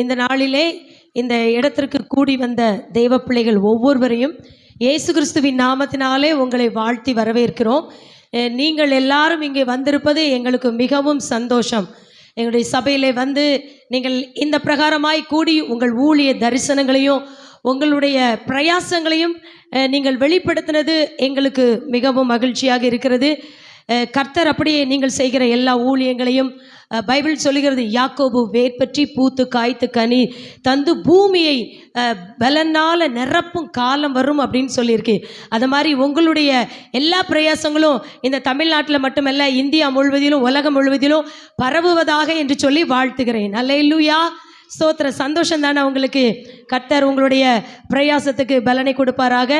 இந்த நாளிலே இந்த இடத்திற்கு கூடி வந்த தெய்வ பிள்ளைகள் ஒவ்வொருவரையும் இயேசு கிறிஸ்துவின் நாமத்தினாலே உங்களை வாழ்த்தி வரவேற்கிறோம். நீங்கள் எல்லாரும் இங்கே வந்திருப்பது எங்களுக்கு மிகவும் சந்தோஷம். எங்களுடைய சபையிலே வந்து நீங்கள் இந்த பிரகாரமாய் கூடி உங்கள் ஊழிய தரிசனங்களையும் உங்களுடைய பிரயாசங்களையும் நீங்கள் வெளிப்படுத்தினது எங்களுக்கு மிகவும் மகிழ்ச்சியாக இருக்கிறது. கர்த்தர் அப்படியே நீங்கள் செய்கிற எல்லா ஊழியங்களையும் பைபிள் சொல்லுகிறது யாக்கோபு வேட்பற்றி பூத்து காய்த்து கனி தந்து பூமியை பலனால் நிரப்பும் காலம் வரும் அப்படின்னு சொல்லியிருக்கு. அது மாதிரி உங்களுடைய எல்லா பிரயாசங்களும் இந்த தமிழ்நாட்டில் மட்டுமல்ல இந்தியா முழுவதிலும் உலகம் முழுவதிலும் பரவுவதாக என்று சொல்லி வாழ்த்துகிறேன். அல்லேலூயா ஸ்தோத்திர சந்தோஷம் தானே உங்களுக்கு? கர்த்தர் உங்களுடைய பிரயாசத்துக்கு பலனை கொடுப்பாராக.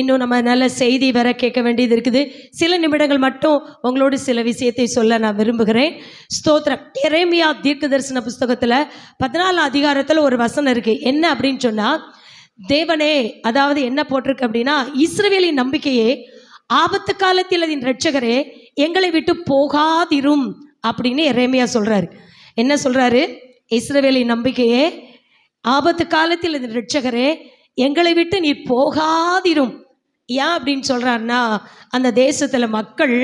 இன்னும் நம்ம நல்ல செய்தி வர கேட்க வேண்டியது இருக்குது. சில நிமிடங்கள் மட்டும் உங்களோடு சில விஷயத்தை சொல்ல நான் விரும்புகிறேன். ஸ்தோத்திரம். இறைமையா தீர்க்க தரிசன புஸ்தகத்தில் பதினாலு அதிகாரத்தில் ஒரு வசனம் இருக்குது என்ன அப்படின்னு சொன்னால் தேவனே அதாவது என்ன போட்டிருக்கு அப்படின்னா இஸ்ரவேலின் நம்பிக்கையே ஆபத்து காலத்தில் அதன் ரட்சகரே எங்களை விட்டு போகாதிரும் அப்படின்னு எரேமியா சொல்கிறாரு என்ன சொல்கிறாரு இஸ்ரவேலின் நம்பிக்கையே ஆபத்து காலத்தில் இந்த ரட்சகரே எங்களை விட்டு நீர் போகாதிரும். ஏன் அப்படின்னு சொல்கிறாருன்னா அந்த தேசத்தில் மக்கள்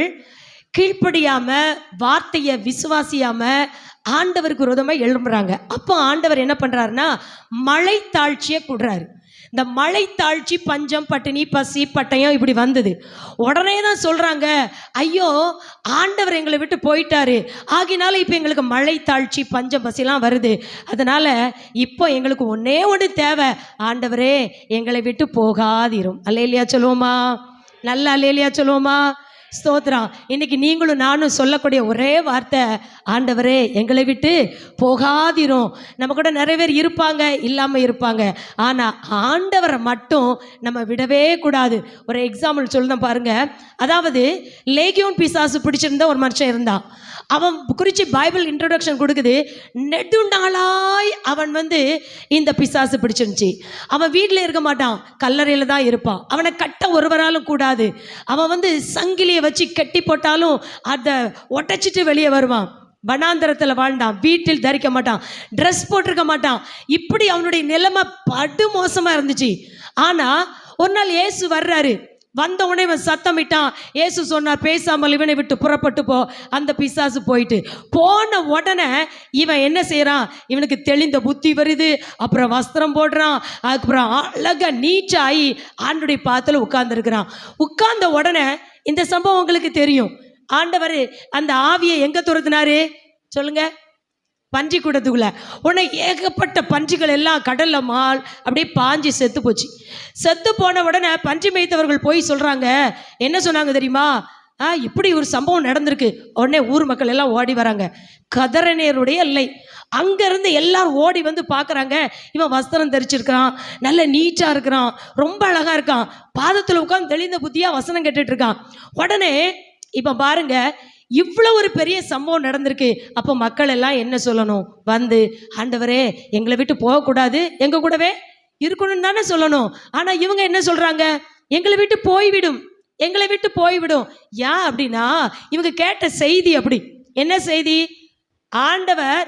கீழ்ப்படியாமல் வார்த்தையை விசுவாசியாமல் ஆண்டவருக்கு விரோதமாக எழும்புறாங்க. அப்போ ஆண்டவர் என்ன பண்ணுறாருன்னா மழை தாழ்ச்சியை கொடுறாரு. இந்த மழை தாழ்ச்சி பஞ்சம் பட்டினி பசி பட்டயம் இப்படி வந்தது. உடனே தான் சொல்கிறாங்க ஐயோ ஆண்டவர் எங்களை விட்டு போயிட்டாரு. ஆகினால இப்போ எங்களுக்கு மழை தாழ்ச்சி பஞ்சம் பசிலாம் வருது. அதனால இப்போ எங்களுக்கு ஒன்றே ஒன்று தேவை. ஆண்டவரே எங்களை விட்டு போகாதிரும். அல்லையா சொல்லுவோமா? நல்ல அல்லையா சொல்லுவோமா? ஸ்தோத்திரம். இன்னைக்கு நீங்களும் நானும் சொல்லக்கூடிய ஒரே வார்த்தை ஆண்டவரே எங்களை விட்டு போகாதிரும். நம்ம கூட நிறைய பேர் இருப்பாங்க இல்லாமல் இருப்பாங்க. ஆனால் ஆண்டவரை மட்டும் நம்ம விடவே கூடாது. ஒரு எக்ஸாம்பிள் சொல்லணும் பாருங்க. அதாவது லேகியோன் பிசாசு பிடிச்சிருந்த ஒரு மனுஷன் இருந்தான். அவன் குறித்து பைபிள் இன்ட்ரொடக்ஷன் கொடுக்குது. நெடுநாளாய் அவன் வந்து இந்த பிசாசு பிடிச்சிருந்துச்சு. அவன் வீட்டில் இருக்க மாட்டான். கல்லறையில் தான் இருப்பான். அவனை கட்ட ஒருவராலும் கூடாது. அவன் வந்து சங்கிலியை வச்சு கட்டி போட்டாலும் அதை ஒட்டச்சிட்டு வெளியே வருவான். வனாந்தரத்தில் வாழ்ந்தான். வீட்டில் தரிக்க மாட்டான். ட்ரெஸ் போட்டிருக்க மாட்டான். இப்படி அவனுடைய நிலைமை படு மோசமாக இருந்துச்சு. ஆனால் ஒரு நாள் இயேசு வர்றாரு. வந்த உடனே இவன் சத்தமிட்டான். ஏசு சொன்னார் பேசாமல் இவனை விட்டு புறப்பட்டு போ. அந்த பிசாசு போயிட்டு போன உடனே இவன் என்ன செய்கிறான் இவனுக்கு தெளிந்த புத்தி வருது. அப்புறம் வஸ்திரம் போடுறான். அதுக்கப்புறம் அழகா நீச்சாயி ஆண்டுடைய பாத்தில் உட்கார்ந்துருக்கிறான். உட்கார்ந்த உடனே இந்த சம்பவம் உங்களுக்கு தெரியும். ஆண்டவர் அந்த ஆவியை எங்க துரத்துனாரு? சொல்லுங்க. பன்றி கூடத்துக்குள்ள உடனே ஏகப்பட்ட பன்றிகள் எல்லாம் கடல்ல மால் அப்படியே பாஞ்சு செத்து போச்சு. செத்து போன உடனே பன்றி மேய்த்தவர்கள் போய் சொல்றாங்க. என்ன சொன்னாங்க தெரியுமா? ஆ இப்படி ஒரு சம்பவம் நடந்திருக்கு. உடனே ஊர் மக்கள் எல்லாம் ஓடி வராங்க. கதரநேருடைய எல்லை. அங்கேருந்து எல்லாரும் ஓடி வந்து பார்க்குறாங்க. இவன் வஸ்திரம் தரிச்சிருக்கிறான். நல்ல நீட்டாக இருக்கிறான். ரொம்ப அழகாக இருக்கான். பாதத்தில் உட்காந்து தெளிந்த புத்தியாக வசனம் கேட்டுட்டு இருக்கான். உடனே இப்போ பாருங்க இவ்வளோ ஒரு பெரிய சம்பவம் நடந்திருக்கு. அப்போ மக்கள் எல்லாம் என்ன சொல்லணும்? வந்து ஆண்டவரே எங்களை விட்டு போகக்கூடாது. எங்கள் கூடவே இருக்கணும்னு தானே சொல்லணும். ஆனால் இவங்க என்ன சொல்கிறாங்க எங்களை விட்டு போய்விடும். எங்களை விட்டு போய்விடும். ஏன் அப்படின்னா இவங்க கேட்ட செய்தி அப்படி. என்ன செய்தி? ஆண்டவர்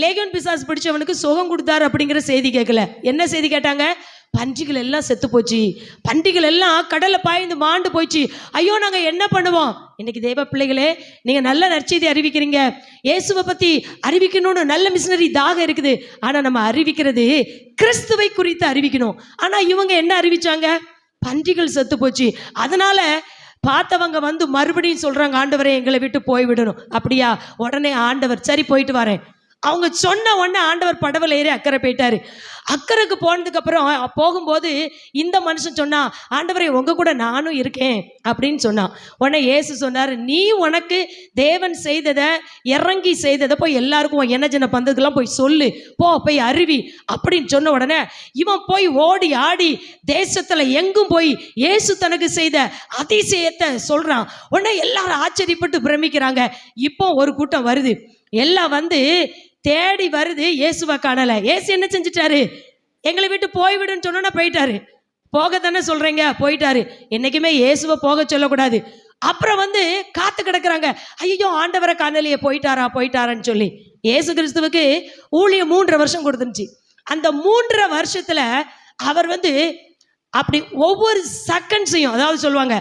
லேகன் பிசாஸ் பிடிச்சவனுக்கு சுகம் கொடுத்தாரு அப்படிங்கிற செய்தி கேட்கல. என்ன செய்தி கேட்டாங்க? பன்றிகள் எல்லாம் செத்து போச்சு. பன்றிகள் எல்லாம் கடலை பாய்ந்து மாண்டு போச்சு. ஐயோ நாங்கள் என்ன பண்ணுவோம்? இன்னைக்கு தேவ பிள்ளைகளே நீங்கள் நல்ல நற்செய்தி அறிவிக்கிறீங்க. இயேசுவை பற்றி அறிவிக்கணும்னு நல்ல மிஷினரி தாகம் இருக்குது. ஆனால் நம்ம அறிவிக்கிறது கிறிஸ்துவை குறித்து அறிவிக்கணும். ஆனால் இவங்க என்ன அறிவிச்சாங்க? பன்றிகள் செத்து போச்சு. அதனால பார்த்தவங்க வந்து மறுபடியும் சொல்றாங்க ஆண்டவரே எங்களை விட்டு போய்விடணும். அப்படியா? உடனே ஆண்டவர் சரி போயிட்டு வரேன். அவங்க சொன்ன உடனே ஆண்டவர் படவில் ஏறி அக்கறை போயிட்டாரு. அக்கறைக்கு போனதுக்கு அப்புறம் போகும்போது இந்த மனுஷன் சொன்னான் ஆண்டவரை உங்க கூட நானும் இருக்கேன் அப்படின்னு சொன்னான். உடனே ஏசு சொன்னார் நீ உனக்கு தேவன் செய்ததை இறங்கி செய்ததை போய் எல்லாருக்கும் என்ன ஜன பந்ததுக்கெல்லாம் போய் சொல்லு. போ போய் அருவி அப்படின்னு சொன்ன உடனே இவன் போய் ஓடி ஆடி தேசத்தில் எங்கும் போய் இயேசு தனக்கு செய்த அதிசயத்தை சொல்றான். உடனே எல்லாரும் ஆச்சரியப்பட்டு பிரமிக்கிறாங்க. இப்போ ஒரு கூட்டம் வருது. எல்லாம் வந்து தேடி வருது இயேசுவை காணலை. இயேசு என்ன செஞ்சிட்டாரு? எங்களை விட்டு போய்விடுன்னு சொன்னோன்னா போயிட்டாரு. போக தானே சொல்றீங்க? போயிட்டாரு. என்னைக்குமே இயேசுவை போக சொல்லக்கூடாது. அப்புறம் வந்து காத்து கிடக்குறாங்க. ஐயோ ஆண்டவரை காணலையே போயிட்டாரா போயிட்டாரான்னு சொல்லி. இயேசு கிறிஸ்துவுக்கு ஊழியம் மூன்றரை வருஷம் கொடுத்துருந்துச்சு. அந்த மூன்றரை வருஷத்துல அவர் வந்து அப்படி ஒவ்வொரு செகண்ட்ஸையும் அதாவது சொல்லுவாங்க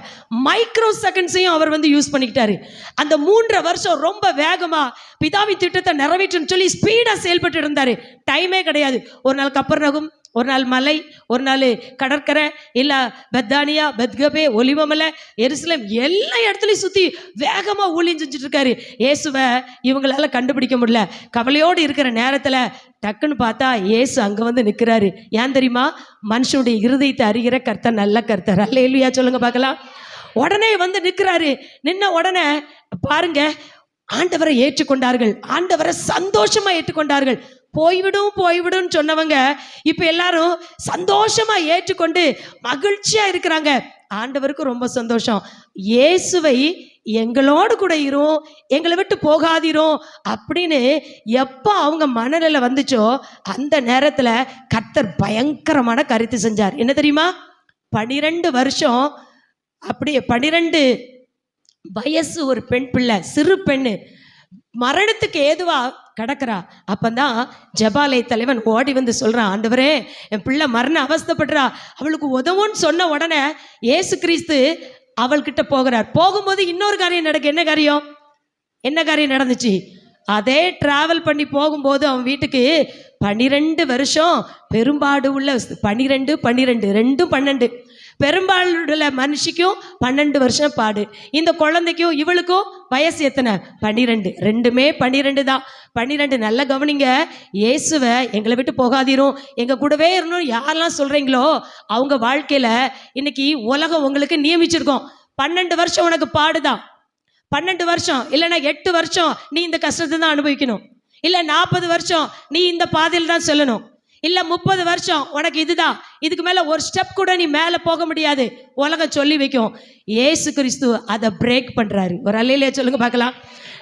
மைக்ரோ செகண்ட்ஸையும் அவர் வந்து யூஸ் பண்ணிக்கிட்டாரு. அந்த மூன்றரை வருஷம் ரொம்ப வேகமா பிதாவி திட்டத்தை நிறைவேற்றுன்னு சொல்லி ஸ்பீடாக செயல்பட்டு இருந்தாரு. டைமே கிடையாது. ஒரு நாள் கப்பர்நகும் ஒரு நாள் மலை ஒரு நாள் கடற்கரை இல்லை பெத்தானியா பெத்கபே ஒலிவமலை எருசலம் எல்லா இடத்துலையும் சுற்றி வேகமாக ஊழியம் செஞ்சுட்டு இருக்காரு இயேசுவை இவங்களால கண்டுபிடிக்க முடியல. கவலையோடு இருக்கிற நேரத்தில் டக்குன்னு பார்த்தா இயேசு அங்கே வந்து நிற்கிறாரு ஏன் தெரியுமா? மனுஷனுடைய இருதயத்தை அறிகிற கர்த்தர் நல்ல கர்த்தர். அல்ல இல்லையா சொல்லுங்க பார்க்கலாம். உடனே வந்து நிற்கிறாரு நின்ன உடனே பாருங்க ஆண்டவரை ஏற்றுக்கொண்டார்கள். ஆண்டவரை சந்தோஷமா ஏற்றுக்கொண்டார்கள். போய்விடும் போய்விடும் சொன்னவங்க இப்ப எல்லாரும் சந்தோஷமா ஏற்றுக்கொண்டு மகிழ்ச்சியா இருக்கிறாங்க. ஆண்டவருக்கு ரொம்ப சந்தோஷம். இயேசுவை எங்களோடு கூட இரும் எங்களை விட்டு போகாதிரும் அப்படின்னு எப்போ அவங்க மனநிலை வந்துச்சோ அந்த நேரத்தில் கர்த்தர் பயங்கரமான கருத்து செஞ்சார். என்ன தெரியுமா? பனிரெண்டு வருஷம் அப்படியே பனிரெண்டு வயசு ஒரு பெண் பிள்ளை சிறு பெண்ணு. மரணத்துக்கு ஏதுவா கிடக்குறா? அப்பந்தான் ஜபாலை தலைவன் ஓடி வந்து சொல்றான் ஆண்டவரே என் பிள்ளை மரண அவஸ்தப்படுறா. அவளுக்கு உதவுன்னு சொன்ன உடனே ஏசு கிறிஸ்து அவள்கிட்ட போகிறார். போகும்போது இன்னொரு காரியம் நடக்கு. என்ன காரியம்? என்ன காரியம் நடந்துச்சு? அதே டிராவல் பண்ணி போகும்போது அவன் வீட்டுக்கு பன்னிரெண்டு வருஷம் பெரும்பாடு உள்ள பன்னிரெண்டு பன்னிரெண்டு ரெண்டும் பன்னெண்டு. பெரும்பாலுள்ள மனுஷிக்கும் பன்னெண்டு வருஷம் பாடு. இந்த குழந்தைக்கும் இவளுக்கும் வயசு எத்தனை? பன்னிரெண்டு. ரெண்டுமே பன்னிரெண்டு தான். பன்னிரெண்டு நல்ல கவனிங்க. இயேசுவை எங்களை விட்டு போகாதீரும். எங்கள் கூடவே இருக்கணும் யாரெல்லாம் சொல்கிறீங்களோ அவங்க வாழ்க்கையில் இன்னைக்கு உலகம் உங்களுக்கு நியமிச்சிருக்கோம். பன்னெண்டு வருஷம் உனக்கு பாடுதான் பன்னெண்டு வருஷம் இல்லைன்னா எட்டு வருஷம் நீ இந்த கஷ்டத்தை தான் அனுபவிக்கணும். இல்லை நாற்பது வருஷம் நீ இந்த பாதையில் தான் செல்லணும். இல்லை முப்பது வருஷம் உனக்கு இதுதான். இதுக்கு மேலே ஒரு ஸ்டெப் கூட நீ மேலே போக முடியாது. உலகம் சொல்லி வைக்கும். ஏசு கிறிஸ்து அதை பிரேக் பண்ணுறாரு ஒரு அல்லையிலே சொல்லுங்க பார்க்கலாம்.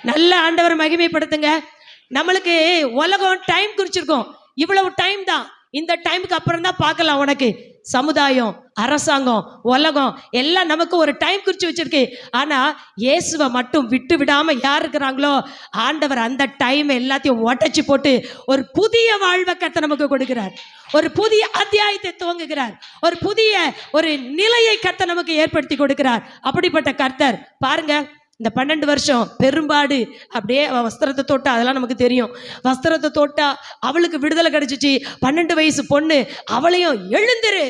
நல்ல ஆண்டவர் மகிமைப்படுத்துங்க. நம்மளுக்கு உலகம் டைம் குறிச்சிருக்கோம். இவ்வளவு டைம் தான். இந்த டைமுக்கு அப்புறம் தான் பார்க்கலாம் உனக்கு. சமுதாயம் அரசாங்கம் உலகம் எல்லாம் நமக்கு ஒரு டைம் குறித்து வச்சிருக்கு. ஆனால் இயேசுவை மட்டும் விட்டு விடாமல் யார் இருக்கிறாங்களோ ஆண்டவர் அந்த டைம் எல்லாத்தையும் உடச்சி போட்டு ஒரு புதிய வாழ்வை கத்த நமக்கு கொடுக்கிறார். ஒரு புதிய அத்தியாயத்தை துவங்குகிறார். ஒரு புதிய ஒரு நிலையை கத்த நமக்கு ஏற்படுத்தி கொடுக்கிறார். அப்படிப்பட்ட கர்த்தர் பாருங்கள் இந்த பன்னெண்டு வருஷம் பெரும்பாடு அப்படியே அவள் வஸ்திரத்தை தொட்டா அதெல்லாம் நமக்கு தெரியும். வஸ்திரத்தை தொட்டா அவளுக்கு விடுதலை கிடைச்சிச்சு. பன்னெண்டு வயசு பொண்ணு அவளையும் எழுந்துரு.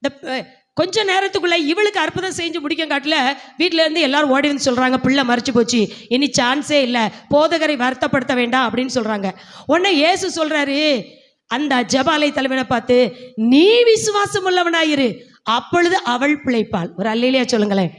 இந்த கொஞ்ச நேரத்துக்குள்ள இவளுக்கு அற்புதம் செஞ்சு முடிக்க காட்டில் வீட்டில இருந்து எல்லாரும் ஓடி வந்து சொல்றாங்க பிள்ளை மறைச்சு போச்சு. இனி சான்ஸே இல்லை. போதகரை வருத்தப்படுத்த வேண்டாம். அப்படின்னு சொல்றாங்க. உடனே ஏசு சொல்றாரு அந்த ஜபாலை தலைவனை பார்த்து நீ விசுவாசம் உள்ளவனாயிரு அப்பொழுது அவள் பிழைப்பாள். ஒரு அல்லையிலேயே சொல்லுங்களேன்.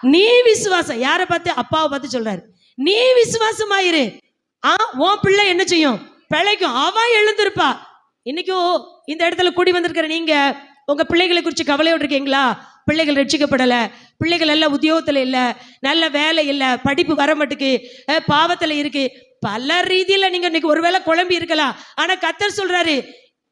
நீ விசுவாசம். யாரை பார்த்து? அப்பாவை பார்த்து சொல்றாரு. நீ விசுவாசமாயிரு. ஆ உன் பிள்ளை என்ன செய்யும்? பிழைக்கும். அவன் எழுந்திருப்பா. இன்னைக்கும் இந்த இடத்துல கூடி வந்திருக்கிற நீங்க உங்க பிள்ளைகளை குறித்து கவலையோடு இருக்கீங்களா? பிள்ளைகள் ரட்சிக்கப்படலை. பிள்ளைகள் எல்லாம் உத்தியோகத்தில் இல்லை. நல்ல வேலை இல்லை. படிப்பு வர மாட்டுக்கு. பாவத்தில் இருக்கு. பல ரீதியில் நீங்கள் இன்னைக்கு ஒருவேளை குழம்பி இருக்கலாம். ஆனால் கத்தர் சொல்றாரு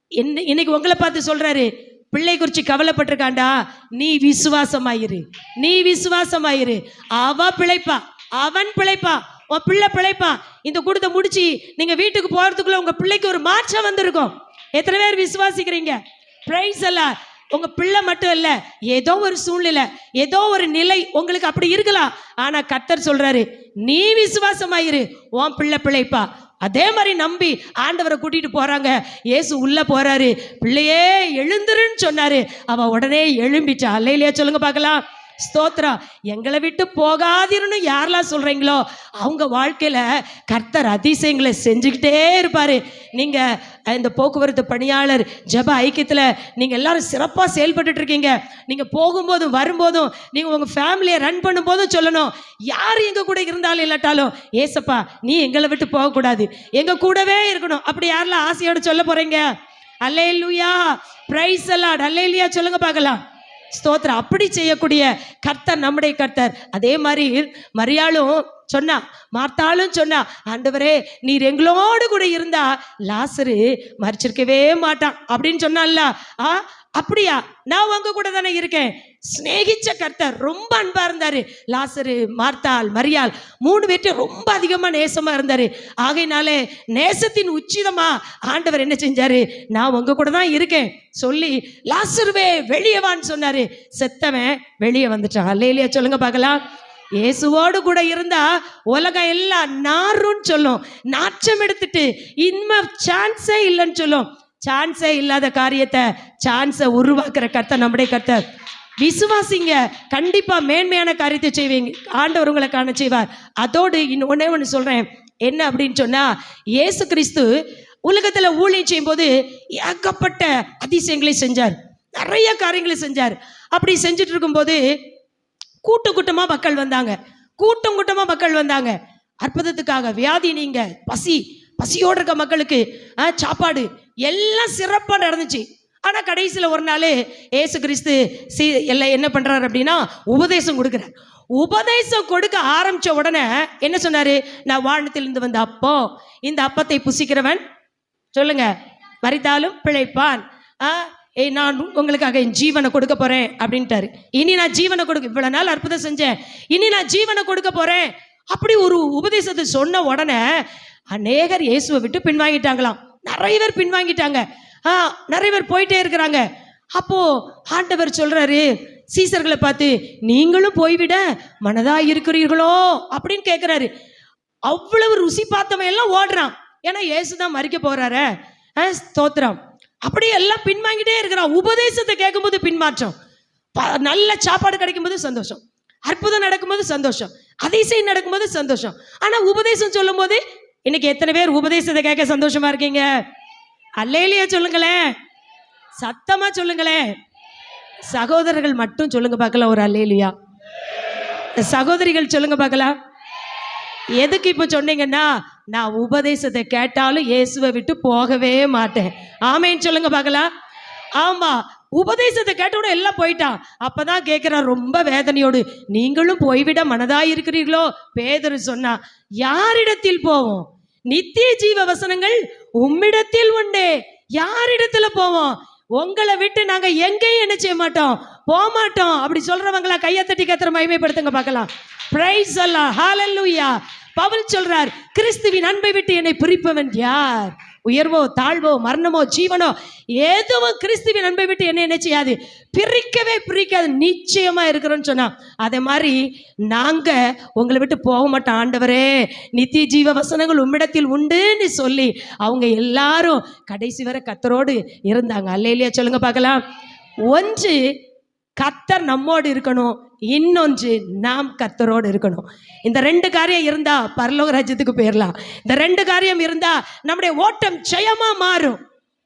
இன்னைக்கு உங்களை பார்த்து சொல்றாரு பிள்ளை குறித்து கவலைப்பட்டிருக்காண்டா? நீ விசுவாசமாயிரு. நீ விசுவாசமாயிரு. அவ பிழைப்பா. அவன் பிழைப்பா. உன் பிள்ளை பிழைப்பா. இந்த கூட்டத்தை முடிச்சு நீங்க வீட்டுக்கு போறதுக்குள்ள உங்க பிள்ளைக்கு ஒரு மாற்றம் வந்திருக்கும். எத்தனை பேர் விசுவாசிக்கிறீங்க? பிரைஸ் எல்லாம் உங்க பிள்ளை மட்டும் இல்ல ஏதோ ஒரு சூழ்நிலை ஏதோ ஒரு நிலை உங்களுக்கு அப்படி இருக்கலாம். ஆனா கத்தர் சொல்றாரு நீ விசுவாசமாயிரு உன் பிள்ளை பிழைப்பா. அதே மாதிரி நம்பி ஆண்டவரை கூட்டிட்டு போறாங்க. இயேசு உள்ள போறாரு. பிள்ளையே எழுந்துருன்னு சொன்னாரு. அவ உடனே எழும்பிட்டா அல்லையிலையா சொல்லுங்க பார்க்கலாம். ஸ்தோத்திரம். எங்களை விட்டு போகாதிருன்னு யாரெல்லாம் சொல்கிறீங்களோ அவங்க வாழ்க்கையில் கர்த்தர் அதிசயங்களை செஞ்சுக்கிட்டே இருப்பார். நீங்கள் இந்த போக்குவரத்து பணியாளர் ஜப ஐக்கியத்தில் நீங்கள் எல்லாரும் சிறப்பாக செயல்பட்டுட்டு இருக்கீங்க. போகும்போதும் வரும்போதும் நீங்கள் உங்கள் ஃபேமிலியை ரன் பண்ணும்போதும் சொல்லணும். யார் எங்கள் கூட இருந்தாலும் இல்லாட்டாலும் ஏசப்பா நீ எங்களை விட்டு போகக்கூடாது. எங்கள் கூடவே இருக்கணும். அப்படி யாரெல்லாம் ஆசையோடு சொல்ல போகிறீங்க அல்லேலூயா. பிரைஸ் அல்லாட் அல்லேலூயா. சொல்லுங்க பார்க்கலாம். ஸ்தோத்திரம். அப்படி செய்யக்கூடிய கர்த்தர் நம்முடைய கர்த்தர். அதே மாதிரி மரியாளும் சொன்னா மார்த்தாலும் சொன்னா ஆண்டவரே நீர் எங்களோடு கூட இருந்தா லாசரு மறிச்சிருக்கவே மாட்டான். அப்படின்னு சொன்னான்ல. ஆ அப்படியா? நான் உங்க கூட தானே இருக்கேன். சிநேகிச்ச கர்த்தர் ரொம்ப அன்பா இருந்தாரு. லாசரு மார்த்தால் மரியாள் மூணு பேர்ட்டும் ரொம்ப அதிகமா நேசமா இருந்தாரு. ஆகையினாலே நேசத்தின் உச்சிதமா ஆண்டவர் என்ன செஞ்சாரு? நான் உங்க கூட தான் இருக்கேன். சொல்லி லாசருவே வெளியே வான்னு சொன்னாரு. செத்தவன் வெளியே வந்துட்டான். அல்லையிலையா சொல்லுங்க பார்க்கலாம். இயேசுவோடு கூட இருந்தா உலகம் எல்லாம் நாருன்னு சொல்லும். நாச்சம் எடுத்துட்டு இன்ம சான்ஸே இல்லைன்னு சொல்லும். சான்ஸே இல்லாத காரியத்தை சான்ஸை உருவாக்குற கர்த்தர் நம்முடைய கர்த்தர். விசுவாசிங்க கண்டிப்பா மேன்மையான காரியத்தை செய்வீங்க. ஆண்டவர் உங்களை காண செய்வார். அதோடு இன்னும் ஒன்று சொல்றேன். என்ன அப்படின்னு சொன்னா இயேசு கிறிஸ்து உலகத்துல ஊழியம் செய்யும்போது ஏகப்பட்ட அதிசயங்களை செஞ்சார். நிறைய காரியங்களை செஞ்சார். அப்படி செஞ்சுட்டு இருக்கும்போது கூட்டம் கூட்டமா மக்கள் வந்தாங்க. கூட்டம் கூட்டமா மக்கள் வந்தாங்க. அற்புதத்துக்காக வியாதி நீங்க பசி பசியோடு இருக்க மக்களுக்கு ஆ, சாப்பாடு எல்லாம் சிறப்பாக நடந்துச்சு. ஆனால் கடைசியில் ஒரு நாள் ஏசு கிறிஸ்து சி எல்லாம் என்ன பண்ணுறாரு அப்படின்னா உபதேசம் கொடுக்குறார் உபதேசம் கொடுக்க ஆரம்பித்த உடனே என்ன சொன்னார்? நான் வானத்திலிருந்து வந்த அப்போ இந்த அப்பத்தை புசிக்கிறவன் சொல்லுங்க மறித்தாலும் பிழைப்பான். ஆ ஏய் நான் உங்களுக்காக என் ஜீவனை கொடுக்க போகிறேன் அப்படின்ட்டாரு. இனி நான் ஜீவனை கொடுக்க இவ்வளோ நாள் அற்புதம் செஞ்சேன். இனி நான் ஜீவனை கொடுக்க போகிறேன் அப்படி ஒரு உபதேசத்தை சொன்ன உடனே அநேகர் இயேசுவை விட்டு பின்வாங்கிட்டாங்களாம். நிறைய பேர் பின்வாங்கிட்டாங்க. ஆ நிறைய பேர் போயிட்டே இருக்கிறாங்க. அப்போ ஆண்டவர் சொல்றாரு சீசர்களை பார்த்து நீங்களும் போய்விட மனதா இருக்கிறீர்களோ? அப்படின்னு கேட்கிறாரு அவ்வளவு ருசி பார்த்தவன் எல்லாம் ஓடுறான். ஏன்னா ஏசு தான் மறிக்க போறாரு ஸ்தோத்திரம். அப்படியே எல்லாம் பின்வாங்கிட்டே இருக்கிறான். உபதேசத்தை கேட்கும்போது பின்மாற்றம். நல்ல சாப்பாடு கிடைக்கும்போது சந்தோஷம். அற்புதம் நடக்கும்போது சந்தோஷம். அதிசயம் நடக்கும்போது சந்தோஷம். ஆனால் உபதேசம் சொல்லும்போது இன்னைக்கு எத்தனை பேர் உபதேசத்தை கேட்க சந்தோஷமா இருக்கீங்க? அல்லையிலேயே சொல்லுங்களேன். சத்தமா சொல்லுங்களேன். சகோதரர்கள் மட்டும் சொல்லுங்க பார்க்கலாம் ஒரு அல்லேலியா. சகோதரிகள் சொல்லுங்க பார்க்கலாம். எதுக்கு இப்போ சொன்னீங்கன்னா நான் உபதேசத்தை கேட்டாலும் இயேசுவை விட்டு போகவே மாட்டேன். ஆமேன்னு சொல்லுங்க பார்க்கலாம். ஆமா உபதேசத்தை கேட்டோட எல்லாம் போயிட்டான். அப்பதான் கேட்கிறான் ரொம்ப வேதனையோடு நீங்களும் போய்விட மனதா இருக்கிறீர்களோ பேதரு சொன்னா யாரிடத்தில் போவோம்? நித்திய ஜீவ வசனங்கள் உம்மிடத்தில் உண்டு. யாரிடத்துல போவோம்? உங்களை விட்டு நாங்க எங்கேயும் என்ன செய்ய மாட்டோம். போக மாட்டோம். அப்படி சொல்றவங்களா கையை தட்டி கத்திர மகிமைப்படுத்துங்க பார்க்கலாம். பிரைஸ் அல்லா ஹாலல்லூயா பவுல் சொல்றார் கிறிஸ்துவின் அன்பை விட்டு என்னை பிரிப்பவன் யார்? உயர்வோ தாழ்வோ மரணமோ ஜீவனோ எதுவும் கிறிஸ்துவின் அன்பை விட்டு என்ன என்ன செய்யாது? பிரிக்கவே பிரிக்காது. நிச்சயமா இருக்கிறோன்னு சொன்னா. அதே மாதிரி நாங்க உங்களை விட்டு போக மாட்டோம் ஆண்டவரே. நித்திய ஜீவ வசனங்கள் உம்மிடத்தில் உண்டுன்னு சொல்லி அவங்க எல்லாரும் கடைசி வரை கத்தரோடு இருந்தாங்க. அல்லையிலேயே சொல்லுங்க பார்க்கலாம். ஒன்று கத்தர் நம்மோடு இருக்கணும். இன்னொன்று நாம் கத்தரோடு இருக்கணும். இந்த ரெண்டு காரியம் இருந்தா பரலோக ராஜ்யத்துக்கு போயிடலாம் இந்த ரெண்டு காரியம் இருந்தா நம்முடைய ஓட்டம் ஜெயமா மாறும்.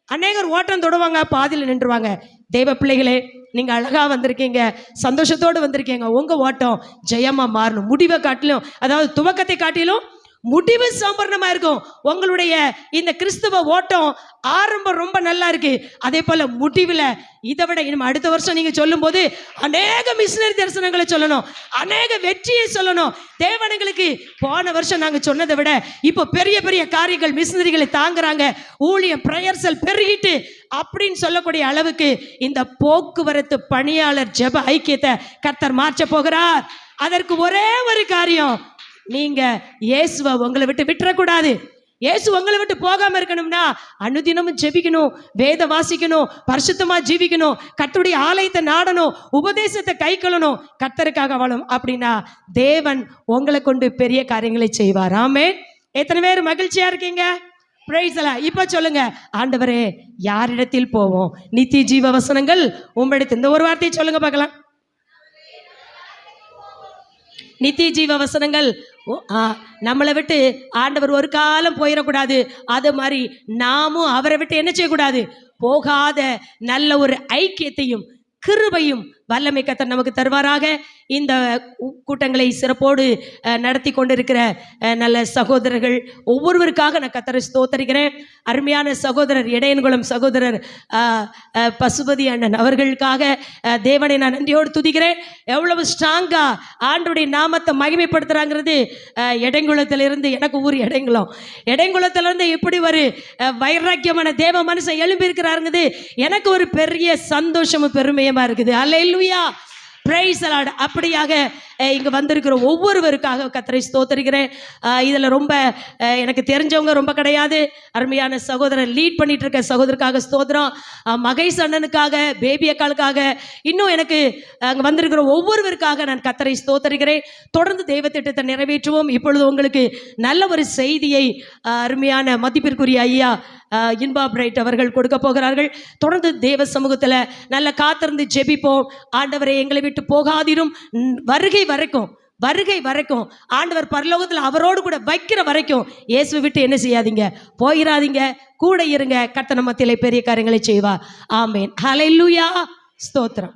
அநேகர் ஓட்டம் தொடுவாங்க பாதியில் நின்றுவாங்க. தெய்வ பிள்ளைகளே நீங்க அழகா வந்திருக்கீங்க சந்தோஷத்தோடு வந்திருக்கீங்க. உங்க ஓட்டம் ஜெயமா மாறணும். முடிவை காட்டிலும் அதாவது துவக்கத்தை காட்டிலும் முடிவு சாம்பரணமா இருக்கும். உங்களுடைய இந்த கிறிஸ்துவ ஓட்டம் ஆரம்பம் ரொம்ப நல்லா இருக்கு. அதே போல முடிவில் இதை விட இனிமே அடுத்த வருஷம் நீங்க சொல்லும்போது அநேக மிஷினரி தரிசனங்களை சொல்லணும். அநேக வெற்றியை சொல்லணும். தேவனங்களுக்கு போன வருஷம் நாங்க சொன்னதை விட இப்போ பெரிய பெரிய காரியங்கள் மிஷினரிகளை தாங்குறாங்க. ஊழியம் பிரயர்சல் பெருகிட்டு அப்படின்னு சொல்லக்கூடிய அளவுக்கு இந்த போக்குவரத்து பணியாளர் ஜெப ஐக்கியத்தை கர்த்தர் மாற்ற போகிறார். அதற்கு ஒரே ஒரு காரியம் நீங்க இயேசுவை உங்களை விட்டு விட்டுறக்கூடாது. இயேசு உங்களை விட்டு போகாம இருக்கணும்னா அனுதினமும் ஜெபிக்கணும் வேத வாசிக்கணும் பரிசுத்தமா ஜீவிக்கணும் கத்துடைய ஆலயத்தை நாடணும் உபதேசத்தை கை கொள்ளணும் கர்த்தருக்காக வாழும் அப்படின்னா தேவன் உங்களை கொண்டு பெரிய காரியங்களை செய்வார். ஆமே எத்தனை பேர் மகிழ்ச்சியா இருக்கீங்க? Praise இப்போ இப்ப சொல்லுங்க ஆண்டவரே யாரிடத்தில் போவோம்? நித்திய ஜீவ வசனங்கள் உம்மிடத்தில். இந்த ஒரு வார்த்தையை சொல்லுங்க பார்க்கலாம். நித்திய ஜீவ வசனங்கள் நம்மளை விட்டு ஆண்டவர் ஒரு காலம் போயிடக்கூடாது. அது மாதிரி நாமும் அவரை விட்டு என்ன செய்யக்கூடாது? போகாத நல்ல ஒரு ஐக்கியத்தையும் கிருபையும் வல்லமை கத்தர் நமக்கு தருவாராக. இந்த கூட்டங்களை சிறப்போடு நடத்தி கொண்டிருக்கிற நல்ல சகோதரர்கள் ஒவ்வொருவருக்காக நான் கத்தரை ஸ்தோத்தரிக்கிறேன். அருமையான சகோதரர் இடையன்குளம் சகோதரர் பசுபதி அண்ணன் அவர்களுக்காக தேவனை நான் நன்றியோடு துதிக்கிறேன். எவ்வளவு ஸ்ட்ராங்காக ஆண்டுடைய நாமத்தை மகிமைப்படுத்துகிறாங்கிறது இடைங்குளத்திலிருந்து எனக்கு ஊர் இடைங்குளம் இடைங்குளத்திலிருந்து இப்படி ஒரு வைராக்கியமான தேவ மனுஷன் எழும்பியிருக்கிறாருங்கிறது எனக்கு ஒரு பெரிய சந்தோஷமும் பெருமையமாக இருக்குது. அல்லேலூயா பிரைஸ் அலாட் அப்படியாக இங்க வந்திருக்கிற ஒவ்வொருவருக்காக கத்தரை ஸ்தோத்தரிக்கிறேன். இதில் இதுல ரொம்ப எனக்கு தெரிஞ்சவங்க ரொம்ப கிடையாது. அருமையான சகோதரன் லீட் பண்ணிட்டு இருக்க சகோதரருக்காக ஸ்தோத்திரம். மகேஷ் அண்ணனுக்காக பேபி அக்காளுக்காக இன்னும் எனக்கு அங்கே வந்திருக்கிற ஒவ்வொருவருக்காக நான் கத்தரை ஸ்தோத்தரிக்கிறேன். தொடர்ந்து தெய்வ திட்டத்தை நிறைவேற்றுவோம். இப்பொழுது உங்களுக்கு நல்ல ஒரு செய்தியை அருமையான மதிப்பிற்குரிய ஐயா இன்பா பிரைட் அவர்கள் கொடுக்க போகிறார்கள். தொடர்ந்து தேவ சமூகத்தில் நல்ல காத்திருந்து ஜெபிப்போம். ஆண்டவரை எங்களை விட்டு போகாதிரும். வருகை வரைக்கும் வருகை வரைக்கும் ஆண்டவர் பரலோகத்தில் அவரோடு கூட வைக்கிற வரைக்கும் இயேசு விட்டு என்ன செய்யாதீங்க? போயிடாதீங்க கூட இருங்க. கர்த்தன மத்தியிலே பெரிய காரியங்களை செய்வா ஆமேன். ஹalleluya. ஸ்தோத்திரம்.